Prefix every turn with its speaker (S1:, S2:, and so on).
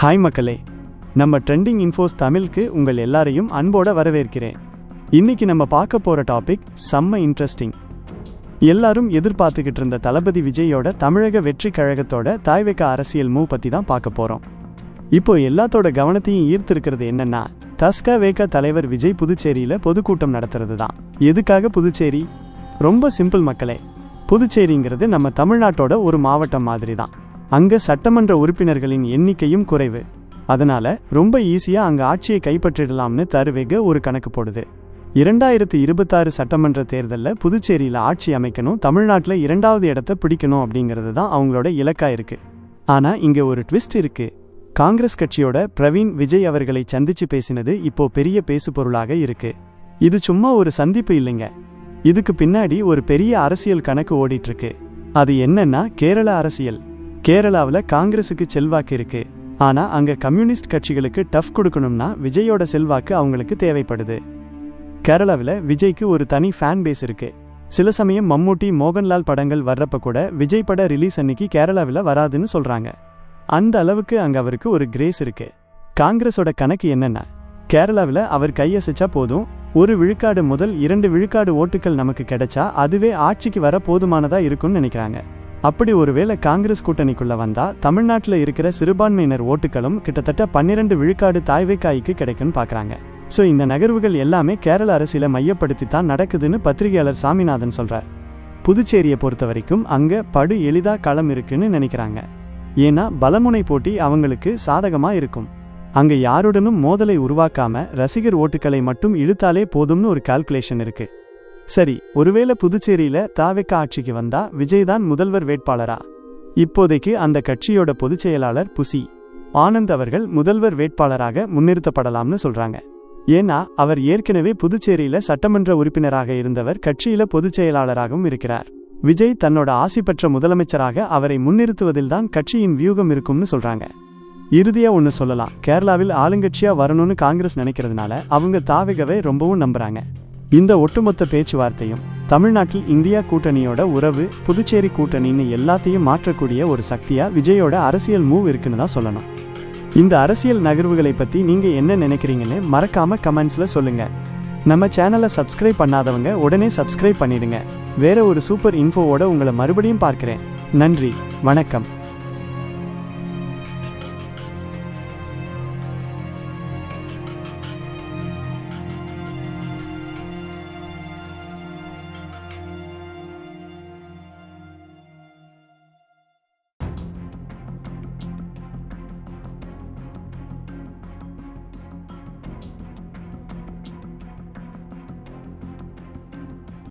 S1: Hi மக்களே நம்ம trending infos தமிழுக்கு உங்கள் எல்லாரையும் அன்போட வரவேற்கிறேன். இன்னைக்கு நம்ம பார்க்க போகிற டாபிக் செம்ம இன்ட்ரெஸ்டிங் எல்லாரும் எதிர்பார்த்துக்கிட்டு இருந்த தளபதி விஜயோட தமிழக வெற்றி கழகத்தோட தாய்வெக்க அரசியல் மூவ் பற்றி தான் பார்க்க போகிறோம் இப்போ எல்லாத்தோட கவனத்தையும் ஈர்த்திருக்கிறது என்னன்னா தஸ்கா வேக தலைவர் விஜய் புதுச்சேரியில் பொதுக்கூட்டம் நடத்துறது தான். எதுக்காக புதுச்சேரி? ரொம்ப சிம்பிள் மக்களே புதுச்சேரிங்கிறது நம்ம தமிழ்நாட்டோட ஒரு மாவட்டம் மாதிரி தான். அங்க சட்டமன்ற உறுப்பினர்களின் எண்ணிக்கையும் குறைவு. அதனால ரொம்ப ஈஸியா அங்க ஆட்சியை கைப்பற்றிடலாம்னு தருவேக ஒரு கணக்கு போடுது. இரண்டாயிரத்தி இருபத்தாறு சட்டமன்ற தேர்தலில் புதுச்சேரியில ஆட்சி அமைக்கணும் தமிழ்நாட்டில் இரண்டாவது இடத்த பிடிக்கணும் அப்படிங்கிறது தான் அவங்களோட இலக்கா இருக்கு. ஆனால் இங்கே ஒரு ட்விஸ்ட் இருக்கு. காங்கிரஸ் கட்சியோட பிரவீன் விஜய் அவர்களை சந்திச்சு பேசினது இப்போ பெரிய பேசு பொருளாக இருக்கு. இது சும்மா ஒரு சந்திப்பு இல்லைங்க. இதுக்கு பின்னாடி ஒரு பெரிய அரசியல் கணக்கு ஓடிட்டு இருக்கு. அது என்னன்னா கேரள அரசியல். கேரளாவில் காங்கிரஸுக்கு செல்வாக்கு இருக்கு. ஆனால் அங்கே கம்யூனிஸ்ட் கட்சிகளுக்கு டஃப் கொடுக்கணும்னா விஜயோட செல்வாக்கு அவங்களுக்கு தேவைப்படுது. கேரளாவில் விஜய்க்கு ஒரு தனி ஃபேன் பேஸ் இருக்கு. சில சமயம் மம்மூட்டி மோகன்லால் படங்கள் வர்றப்ப கூட விஜய் பட ரிலீஸ் அன்னைக்கு கேரளாவில் வராதுன்னு சொல்கிறாங்க அந்த அளவுக்கு அங்கே அவருக்கு ஒரு கிரேஸ் இருக்கு. காங்கிரஸோட கணக்கு என்னென்ன கேரளாவில் அவர் கையசைச்சா போதும் ஒரு விழுக்காடு முதல் இரண்டு விழுக்காடு ஓட்டுகள் நமக்கு கிடைச்சா அதுவே ஆட்சிக்கு வர போதுமானதாக இருக்கும்னு நினைக்கிறாங்க. அப்படி ஒருவேளை காங்கிரஸ் கூட்டணிக்குள்ள வந்தா தமிழ்நாட்டில் இருக்கிற சிறுபான்மையினர் ஓட்டுகளும் கிட்டத்தட்ட பன்னிரண்டு விழுக்காடு தாய்வைக்காய்க்கு கிடைக்கும்னு பார்க்கறாங்க ஸோ இந்த நகர்வுகள் எல்லாமே கேரள அரசியலை மையப்படுத்தி தான் நடக்குதுன்னு பத்திரிகையாளர் சாமிநாதன் சொல்றார். புதுச்சேரியை பொறுத்த வரைக்கும் அங்க படு எளிதா களம் இருக்குன்னு நினைக்கிறாங்க. ஏன்னா பலமுனை போட்டி அவங்களுக்கு சாதகமா இருக்கும். அங்க யாருடனும் மோதலை உருவாக்காம ரசிகர் ஓட்டுகளை மட்டும் இழுத்தாலே போதும்னு ஒரு கால்குலேஷன் இருக்கு. சரி ஒருவேளை புதுச்சேரியில தாவெக்க ஆட்சிக்கு வந்தா விஜய் தான் முதல்வர் வேட்பாளரா? இப்போதைக்கு அந்த கட்சியோட பொதுச் செயலாளர் புசி. ஆனந்த் அவர்கள் முதல்வர் வேட்பாளராக முன்னிறுத்தப்படலாம்னு சொல்றாங்க. ஏன்னா அவர் ஏற்கனவே புதுச்சேரியில சட்டமன்ற உறுப்பினராக இருந்தவர் கட்சியில பொதுச் செயலாளராகவும் இருக்கிறார். விஜய் தன்னோட ஆசி பெற்ற முதலமைச்சராக அவரை முன்னிறுத்துவதில்தான் கட்சியின் வியூகம் இருக்கும்னு சொல்றாங்க. இறுதியா ஒன்னு சொல்லலாம். கேரளாவில் ஆளுங்கட்சியா வரணும்னு காங்கிரஸ் நினைக்கிறதுனால அவங்க தாவிகவை ரொம்பவும் நம்புறாங்க. இந்த ஒட்டுமொத்த பேச்சுவார்த்தையும் தமிழ்நாட்டில் இந்தியா கூட்டணியோட உறவு புதுச்சேரி கூட்டணின்னு எல்லாத்தையும் மாற்றக்கூடிய ஒரு சக்தியா விஜயோட அரசியல் மூவ் இருக்குன்னு தான் சொல்லணும். இந்த அரசியல் நகர்வுகளை பற்றி நீங்கள் என்ன நினைக்கிறீங்கன்னு மறக்காம கமெண்ட்ஸில் சொல்லுங்கள் நம்ம சேனலை சப்ஸ்கிரைப் பண்ணாதவங்க உடனே சப்ஸ்கிரைப் பண்ணிடுங்க. வேற ஒரு சூப்பர் இன்ஃபோவோட உங்களை மறுபடியும் பார்க்குறேன். நன்றி வணக்கம்.